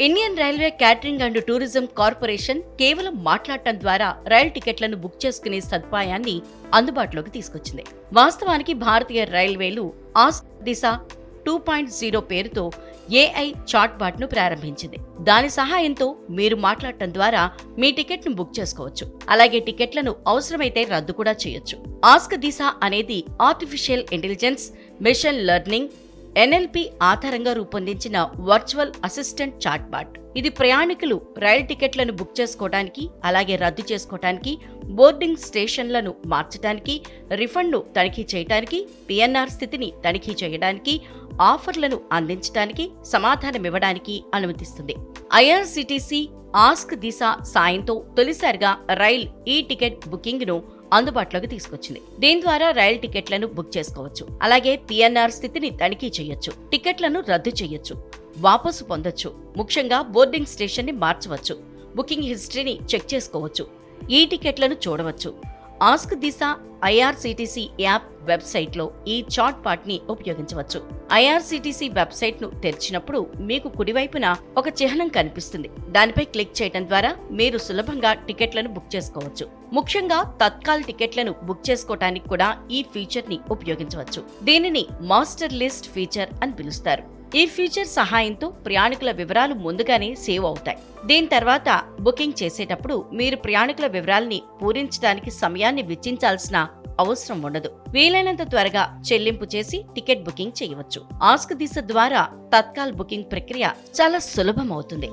Indian railway catering and tourism corporation కేవలం మాట్లాడటం ద్వారా రైలు టికెట్లను బుక్ చేసుకునే సదుపాయాన్ని అందుబాటులోకి తీసుకొచ్చింది. వాస్తవానికి భారతీయ రైల్వేలు ask Disha two point zero పేరుతో ఏఐ చాట్బాట్ను ను ప్రారంభించింది. దాని సహాయంతో మీరు మాట్లాడటం ద్వారా మీ టికెట్ను బుక్ చేసుకోవచ్చు. అలాగే టికెట్లను అవసరమైతే రద్దు కూడా చేయొచ్చు. ఆస్క్ దిశ అనేది artificial intelligence machine learning NLP ఆధారంగా రూపొందించిన వర్చువల్ అసిస్టెంట్ చాట్బాట్. ఇది ప్రయాణికులు రైలు టికెట్లను బుక్ చేసుకోవడానికి అలాగే రద్దు చేసుకోవడానికి బోర్డింగ్ స్టేషన్లను మార్చడానికి రిఫండ్ను తనిఖీ చేయడానికి పిఎన్ఆర్ స్థితిని తనిఖీ చేయడానికి ఆఫర్లను అందించడానికి సమాధానమివ్వడానికి అనుమతిస్తుంది. ఐఆర్సిటిసి ఆస్క్ దిశ సాయంతో తొలిసారిగా రైల్ ఈ టికెట్ బుకింగ్ను అందుబాటులోకి తీసుకొచ్చింది. దీని ద్వారా రైలు టికెట్లను బుక్ చేసుకోవచ్చు. అలాగే పిఎన్ఆర్ స్థితిని తనిఖీ చేయొచ్చు. టికెట్లను రద్దు చేయొచ్చు. వాపసు పొందొచ్చు. ముఖ్యంగా బోర్డింగ్ స్టేషన్ని మార్చవచ్చు. బుకింగ్ హిస్టరీని చెక్ చేసుకోవచ్చు. ఈ టికెట్లను చూడవచ్చు. ఆస్క్ దిశ ఐఆర్సిటిసి యాప్ వెబ్సైట్లో ఈ చాట్ పాట్ని ఉపయోగించవచ్చు. ఐఆర్సిటిసి వెబ్సైట్ను తెరిచినప్పుడు మీకు కుడివైపున ఒక చిహ్నం కనిపిస్తుంది. దానిపై క్లిక్ చేయడం ద్వారా మీరు సులభంగా టికెట్లను బుక్ చేసుకోవచ్చు. ముఖ్యంగా తత్కాల్ టికెట్లను బుక్ చేసుకోవటానికి కూడా ఈ ఫీచర్ని ఉపయోగించవచ్చు. దీనిని మాస్టర్ లిస్ట్ ఫీచర్ అని పిలుస్తారు. ఈ ఫీచర్ సహాయంతో ప్రయాణికుల వివరాలు ముందుగానే సేవ్ అవుతాయి. దీని తర్వాత బుకింగ్ చేసేటప్పుడు మీరు ప్రయాణికుల వివరాల్ని పూరించడానికి సమయాన్ని వెచ్చించాల్సిన అవసరం ఉండదు. వీలైనంత త్వరగా చెల్లింపు చేసి టికెట్ బుకింగ్ చేయవచ్చు. ఆస్క్ దిశ ద్వారా తత్కాల్ బుకింగ్ ప్రక్రియ చాలా సులభం అవుతుంది